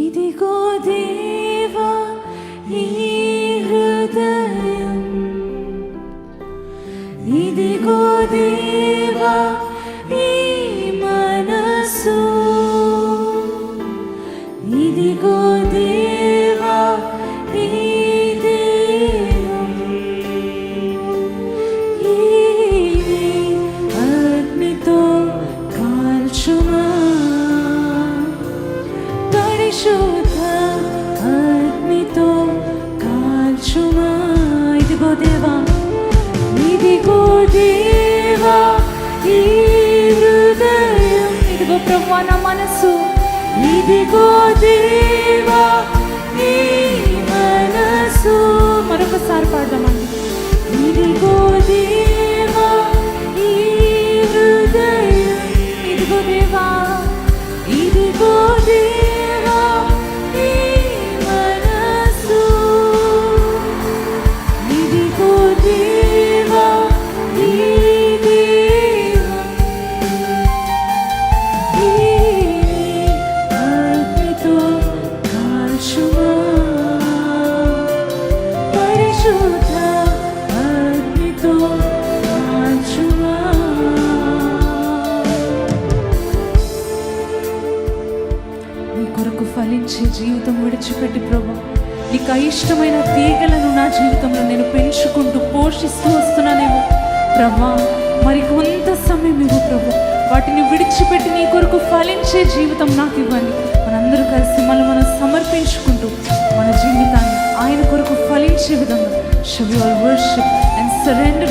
ఇదిగో దేవా ఈ హృదయం ఇదిగో దేవా ఈ మనసు ఇదిగో ఇదిగో దేవా నీ మనసు. మరొకసారి పాడదాం. ఫలించే జీవితం విడిచిపెట్టి ప్రభా నీకు అయిష్టమైన తీగలను నా జీవితంలో నేను పెంచుకుంటూ పోషిస్తూ వస్తున్నానేమో ప్రభా మరి కొంత సమయం ఇవ్వు ప్రభు వాటిని విడిచిపెట్టి నీ కొరకు ఫలించే జీవితం నాకు ఇవ్వండి. మనందరూ కలిసి మనం మనం సమర్పించుకుంటూ మన జీవితాన్ని ఆయన కొరకు ఫలించే విధంగా should all worship and surrender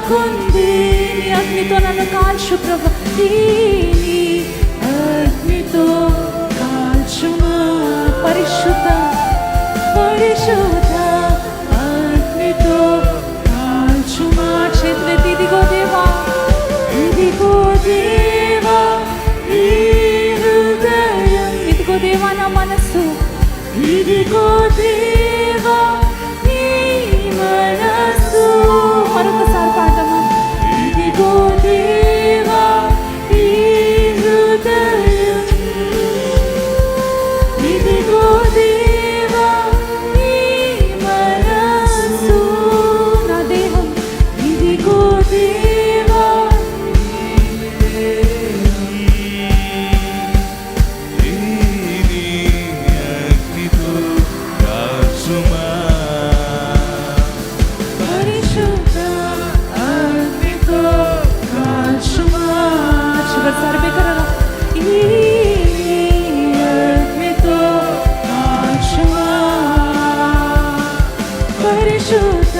నాకుంది నీ అగ్నితో నన్ను కాల్చు ప్రభు ఈ అగ్నితో కాల్చుమా పరిశుద్ధ పరిశుద్ధ అగ్నితో కాల్చుమా చేతులెత్తి ఇదిగో దేవా ఇదిగో దేవా ఈ హృదయం ఇదిగో దేవా నా మనస్సు ఇదిగో దేవా choose